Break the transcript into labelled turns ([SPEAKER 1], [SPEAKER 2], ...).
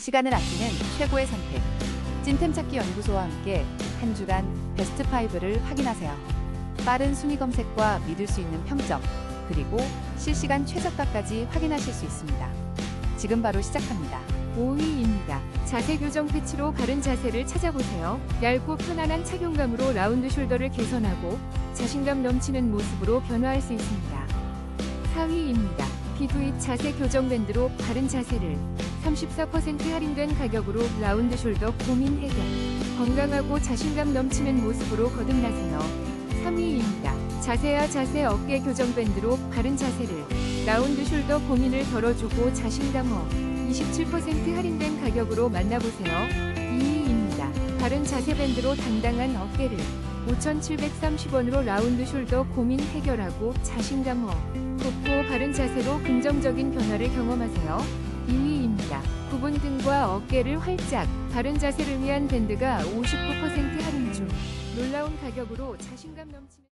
[SPEAKER 1] 시간을 아끼는 최고의 선택. 찐템 찾기 연구소와 함께 한 주간 베스트 5를 확인하세요. 빠른 순위 검색과 믿을 수 있는 평점, 그리고 실시간 최저가까지 확인하실 수 있습니다. 지금 바로 시작합니다.
[SPEAKER 2] 5위입니다. 자세 교정 패치로 바른 자세를 찾아보세요. 얇고 편안한 착용감으로 라운드 숄더를 개선하고 자신감 넘치는 모습으로 변화할 수 있습니다. 4위입니다. 피부잇 자세 교정 밴드로 바른 자세를 34% 할인된 가격으로 라운드 숄더 고민 해결. 건강하고 자신감 넘치는 모습으로 거듭나세요. 3위입니다. 자세와 자세 어깨 교정 밴드로 바른 자세를 라운드 숄더 고민을 덜어주고 자신감 업. 27% 할인된 가격으로 만나보세요. 2위입니다. 바른 자세 밴드로 당당한 어깨를 5,730원으로 라운드 숄더 고민 해결하고 자신감업. 굽고 바른 자세로 긍정적인 변화를 경험하세요. 2위입니다. 구분 등과 어깨를 활짝 바른 자세를 위한 밴드가 59% 할인 중 놀라운 가격으로 자신감 넘치는